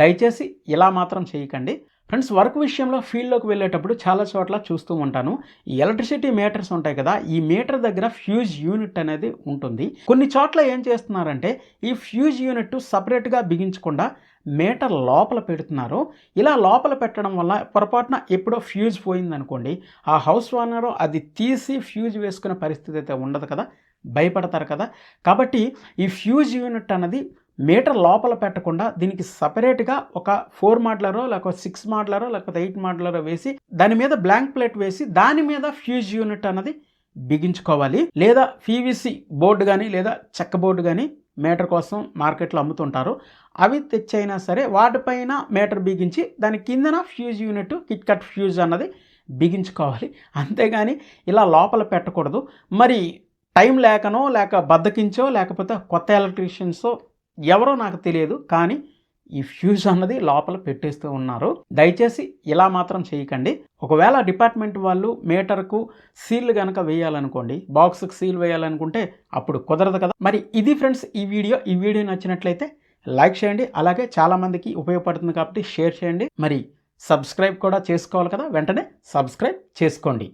దయచేసి ఇలా మాత్రం చేయకండి. ఫ్రెండ్స్ వర్క్ విషయంలో ఫీల్డ్లోకి వెళ్ళేటప్పుడు చాలా చోట్ల చూస్తూ ఉంటాను. ఈ ఎలక్ట్రిసిటీ మీటర్స్ ఉంటాయి కదా ఈ మీటర్ దగ్గర ఫ్యూజ్ యూనిట్ అనేది ఉంటుంది. కొన్ని చోట్ల ఏం చేస్తున్నారంటే ఈ ఫ్యూజ్ యూనిట్ సపరేట్గా బిగించకుండా మీటర్ లోపల పెడుతున్నారు. ఇలా లోపల పెట్టడం వల్ల పొరపాటున ఎప్పుడో ఫ్యూజ్ పోయిందనుకోండి ఆ హౌస్ ఓనరు అది తీసి ఫ్యూజ్ వేసుకునే పరిస్థితి అయితే ఉండదు కదా భయపడతారు కదా. కాబట్టి ఈ ఫ్యూజ్ యూనిట్ అనేది మీటర్ లోపల పెట్టకుండా దీనికి సపరేట్గా ఒక ఫోర్ మాడ్లరో లేకపోతే సిక్స్ మాడ్లరో లేకపోతే ఎయిట్ మాడ్లరో వేసి దాని మీద బ్లాంక్ ప్లేట్ వేసి దాని మీద ఫ్యూజ్ యూనిట్ అన్నది బిగించుకోవాలి. లేదా పీవీసీ బోర్డు కానీ లేదా చెక్క బోర్డు కానీ మీటర్ కోసం మార్కెట్లో అమ్ముతుంటారు. అవి తెచ్చైనా సరే వాటిపైన మీటర్ బిగించి దాని కిందన fuse unit kit cut fuse అన్నది బిగించుకోవాలి. అంతేగాని ఇలా లోపల పెట్టకూడదు. మరి టైం లేకనో లేక బద్దకించో లేకపోతే కొత్త ఎలక్ట్రీషియన్సో ఎవరో నాకు తెలియదు కానీ ఈ ఫ్యూజ్ అన్నది లోపల పెట్టేస్తూ ఉన్నారు. దయచేసి ఇలా మాత్రం చేయకండి. ఒకవేళ డిపార్ట్మెంట్ వాళ్ళు మీటర్కు సీల్ కనుక వేయాలనుకోండి బాక్స్కి సీల్ వేయాలనుకుంటే అప్పుడు కుదరదు కదా. మరి ఇది ఫ్రెండ్స్ ఈ వీడియో. ఈ వీడియో నచ్చినట్లయితే లైక్ చేయండి అలాగే చాలామందికి ఉపయోగపడుతుంది కాబట్టి షేర్ చేయండి. మరి సబ్స్క్రైబ్ కూడా చేసుకోవాలి కదా వెంటనే సబ్స్క్రైబ్ చేసుకోండి.